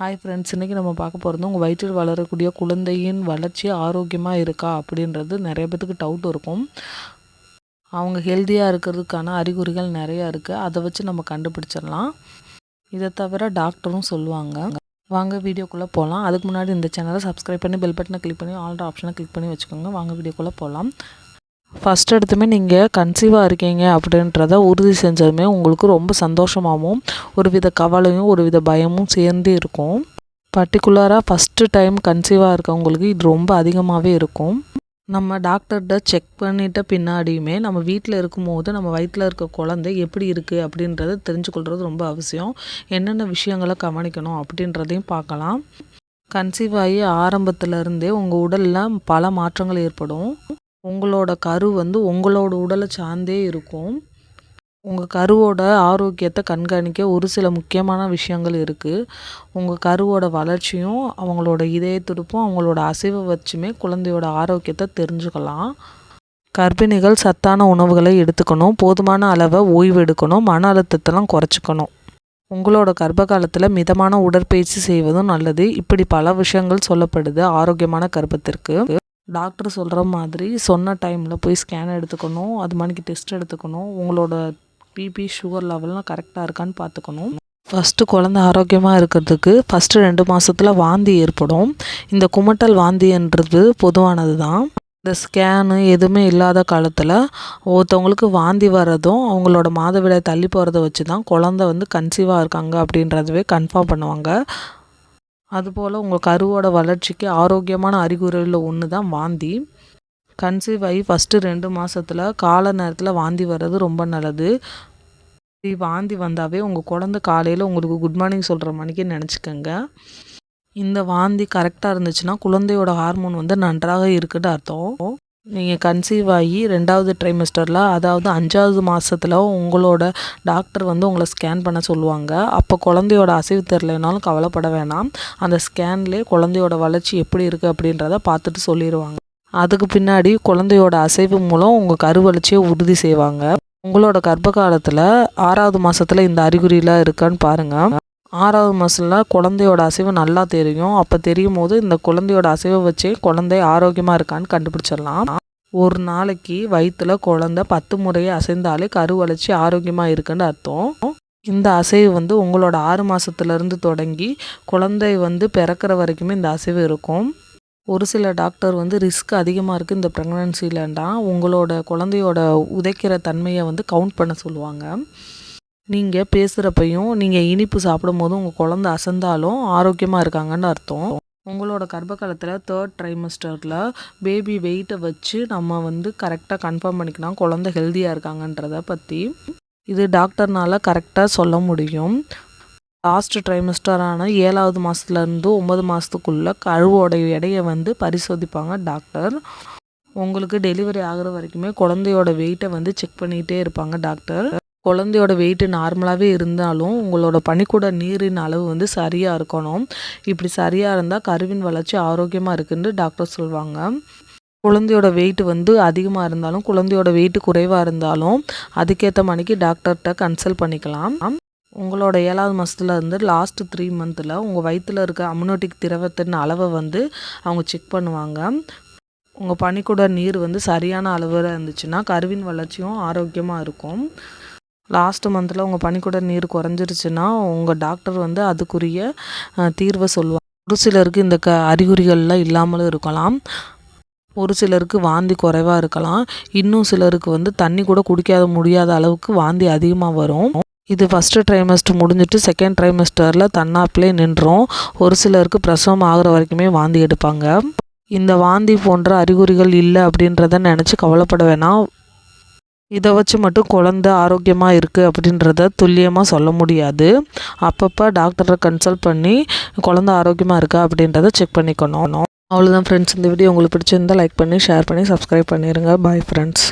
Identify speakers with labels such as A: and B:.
A: Hi friends இன்றைக்கி நம்ம பார்க்க போகிறது உங்கள் வயிற்றில் வளரக்கூடிய குழந்தையின் வளர்ச்சி ஆரோக்கியமாக இருக்கா அப்படின்றது நிறைய பேத்துக்கு டவுட் இருக்கும். அவங்க ஹெல்த்தியாக இருக்கிறதுக்கான அறிகுறிகள் நிறையா இருக்குது அதை வச்சு நம்ம கண்டுபிடிச்சிடலாம். இதை தவிர டாக்டரும் சொல்லுவாங்க. வாங்க வீடியோக்குள்ளே போகலாம் அதுக்கு முன்னாடி இந்த சேனலை சப்ஸ்கிரைப் பண்ணி பெல் பட்டனை கிளிக் பண்ணி ஆல்ரெடி ஆப்ஷனை கிளிக் பண்ணி வச்சுக்கோங்க. வாங்க வீடியோக்குள்ளே போகலாம் ஃபஸ்ட் எடுத்துமே நீங்கள் கன்சீவாக இருக்கீங்க அப்படின்றத உறுதி செஞ்சதுமே உங்களுக்கு ரொம்ப சந்தோஷமாகவும் ஒரு வித கவலையும் ஒரு வித பயமும் சேர்ந்து இருக்கும். பர்டிகுலராக ஃபஸ்ட்டு டைம் கன்சீவாக இருக்கவங்களுக்கு இது ரொம்ப அதிகமாகவே இருக்கும். நம்ம டாக்டர்கிட்ட செக் பண்ணிட்ட பின்னாடியுமே நம்ம வீட்டில் இருக்கும்போது நம்ம வயிற்றில் இருக்க குழந்தை எப்படி இருக்குது அப்படின்றத தெரிஞ்சுக்கொள்கிறது ரொம்ப அவசியம். என்னென்ன விஷயங்களை கவனிக்கணும் அப்படின்றதையும் பார்க்கலாம். கன்சீவ் ஆகி ஆரம்பத்துலேருந்தே உங்கள் உடலில் பல மாற்றங்கள் ஏற்படும். உங்களோட கரு வந்து உங்களோட உடலை சார்ந்தே இருக்கும். உங்கள் கருவோட ஆரோக்கியத்தை கண்காணிக்க ஒரு சில முக்கியமான விஷயங்கள் இருக்குது உங்கள் கருவோட வளர்ச்சியும் அவங்களோட இதய துடுப்பும் அவங்களோட அசைவை வச்சுமே குழந்தையோட ஆரோக்கியத்தை தெரிஞ்சுக்கலாம். கர்ப்பிணிகள் சத்தான உணவுகளை எடுத்துக்கணும். போதுமான அளவை ஓய்வு எடுக்கணும். மன அழுத்தத்தெல்லாம் குறைச்சிக்கணும். உங்களோட கர்ப்ப காலத்தில் மிதமான உடற்பயிற்சி செய்வதும் நல்லது. இப்படி பல விஷயங்கள் சொல்லப்படுது ஆரோக்கியமான கர்ப்பத்திற்கு. டாக்டர் சொல்கிற மாதிரி சொன்ன டைமில் போய் ஸ்கேன் எடுத்துக்கணும். அது மாதிரி டெஸ்ட் எடுத்துக்கணும். உங்களோட பிபி சுகர் லெவல்லாம் கரெக்டாக இருக்கான்னு பார்த்துக்கணும் ஃபஸ்ட்டு குழந்த ஆரோக்கியமாக இருக்கிறதுக்கு ஃபஸ்ட்டு ரெண்டு மாதத்தில் வாந்தி ஏற்படும். இந்த குமட்டல் வாந்தின்றது பொதுவானது தான் இந்த ஸ்கேனு எதுவுமே இல்லாத காலத்தில் ஒருத்தவங்களுக்கு வாந்தி வர்றதும் அவங்களோட மாதவிடாய் தள்ளி போகிறத வச்சு தான் குழந்த வந்து கன்சீவாக இருக்காங்க அப்படின்றதுவே கன்ஃபார்ம் பண்ணுவாங்க. அதுபோல் உங்கள் கருவோட வளர்ச்சிக்கு ஆரோக்கியமான அறிகுறிகளில் ஒன்று தான் வாந்தி. கன்சீவ் ஆகி ஃபஸ்ட்டு ரெண்டு மாதத்தில் கால நேரத்தில் வாந்தி வர்றது ரொம்ப நல்லது. வாந்தி வந்தாவே உங்கள் குழந்த காலையில் உங்களுக்கு குட் மார்னிங் சொல்கிற மணிக்கே நினச்சிக்கோங்க. இந்த வாந்தி கரெக்டாக இருந்துச்சுன்னா குழந்தையோட ஹார்மோன் வந்து நன்றாக இருக்குன்னு அர்த்தம். நீங்கள் கன்சீவ் ஆகி ரெண்டாவது ட்ரைமஸ்டரில் அதாவது அஞ்சாவது மாதத்தில் உங்களோட டாக்டர் வந்து உங்களை ஸ்கேன் பண்ண சொல்லுவாங்க. அப்போ குழந்தையோட அசைவு தெரிலனாலும் கவலைப்பட வேணாம். அந்த ஸ்கேன்லேயே குழந்தையோட வளர்ச்சி எப்படி இருக்குது அப்படின்றத பார்த்துட்டு சொல்லிடுவாங்க அதுக்கு பின்னாடி குழந்தையோட அசைவு மூலம் உங்கள் கருவளர்ச்சியை உறுதி செய்வாங்க. உங்களோட கர்ப்ப காலத்தில் ஆறாவது மாதத்தில் இந்த அறிகுறியெலாம் இருக்கான்னு பாருங்கள் ஆறாவது மாதத்தில் குழந்தையோட அசைவு நல்லா தெரியும். அப்போ தெரியும் போது இந்த குழந்தையோட அசைவை வச்சே குழந்தை ஆரோக்கியமாக இருக்கான்னு கண்டுபிடிச்சிடலாம். ஒரு நாளைக்கு வயிற்றுல குழந்த பத்து முறையை அசைந்தாலே கரு வளர்ச்சி ஆரோக்கியமாக இருக்குன்னு அர்த்தம். இந்த அசைவு வந்து உங்களோட ஆறு மாதத்துலேருந்து தொடங்கி குழந்தை வந்து பிறக்கிற வரைக்குமே இந்த அசைவு இருக்கும். ஒரு சில டாக்டர் வந்து ரிஸ்க் அதிகமாக இருக்குது இந்த ப்ரெக்னன்சிலண்டா உங்களோட குழந்தையோட உதைக்கிற தன்மையை வந்து கவுண்ட் பண்ண சொல்லுவாங்க. நீங்கள் பேசுகிறப்பையும் நீங்கள் இனிப்பு சாப்பிடும் போதும் உங்கள் குழந்த அசந்தாலும் ஆரோக்கியமாக இருக்காங்கன்னு அர்த்தம். உங்களோட கர்ப்ப காலத்தில் தேர்ட் ட்ரைமஸ்டரில் பேபி வெயிட்டை வச்சு நம்ம வந்து கரெக்டாக கன்ஃபார்ம் பண்ணிக்கலாம் குழந்த ஹெல்த்தியாக இருக்காங்கன்றத பற்றி இது டாக்டர்னால் கரெக்டாக சொல்ல முடியும். லாஸ்ட் ட்ரைமஸ்டரான ஏழாவது மாதத்துலேருந்து ஒம்பது மாதத்துக்குள்ளே கழுவோட எடையை வந்து பரிசோதிப்பாங்க டாக்டர். உங்களுக்கு டெலிவரி ஆகிற வரைக்குமே குழந்தையோட வெயிட்டை வந்து செக் பண்ணிகிட்டே இருப்பாங்க டாக்டர். குழந்தையோட வெயிட்டு நார்மலாகவே இருந்தாலும் உங்களோட பனிக்கூட நீரின் அளவு வந்து சரியாக இருக்கணும். இப்படி சரியாக இருந்தால் கருவின் வளர்ச்சி ஆரோக்கியமாக இருக்குன்னு டாக்டர் சொல்லுவாங்க குழந்தையோட வெயிட் வந்து அதிகமாக இருந்தாலும் குழந்தையோட வெயிட் குறைவாக இருந்தாலும் அதுக்கேற்ற மணிக்கு டாக்டர்கிட்ட கன்சல்ட் பண்ணிக்கலாம். உங்களோட ஏழாவது மாதத்துல இருந்து லாஸ்ட் த்ரீ மந்தில் உங்கள் வயிற்றில் இருக்க அம்னோட்டிக் திரவத்தின் அளவை வந்து அவங்க செக் பண்ணுவாங்க. உங்கள் பனிக்கூட நீர் வந்து சரியான அளவில் இருந்துச்சுன்னா கருவின் வளர்ச்சியும் ஆரோக்கியமாக இருக்கும். லாஸ்ட் மந்தில் உங்கள் பனிக்கூட நீர் குறைஞ்சிருச்சுன்னா உங்கள் டாக்டர் வந்து அதுக்குரிய தீர்வை சொல்லுவாங்க. ஒரு சிலருக்கு இந்த க அறிகுறிகள்லாம் இல்லாமலும் இருக்கலாம். ஒரு சிலருக்கு வாந்தி குறைவாக இருக்கலாம். இன்னும் சிலருக்கு வந்து தண்ணி கூட குடிக்காத முடியாத அளவுக்கு வாந்தி அதிகமாக வரும். இது ஃபஸ்ட்டு ட்ரைமஸ்டர் முடிஞ்சிட்டு செகண்ட் ட்ரைமஸ்டரில் தன்னாப்பிலே நின்றோம். ஒரு சிலருக்கு பிரசவம் ஆகிற வரைக்குமே வாந்தி எடுப்பாங்க. இந்த வாந்தி போன்ற அறிகுறிகள் இல்லை அப்படின்றத நினச்சி கவலைப்பட வேணாம். இதை வச்சு மட்டும் குழந்த ஆரோக்கியமாக இருக்குது அப்படின்றத துல்லியமாக சொல்ல முடியாது. அப்பப்போ டாக்டரை கன்சல்ட் பண்ணி குழந்த ஆரோக்கியமாக இருக்கா அப்படின்றத செக் பண்ணிக்கணும். அவ்வளோதான் ஃப்ரெண்ட்ஸ் இந்த வீடியோ உங்களுக்கு பிடிச்சிருந்தால் லைக் பண்ணி ஷேர் பண்ணி சப்ஸ்கிரைப் பண்ணிடுங்க பாய் ஃப்ரெண்ட்ஸ்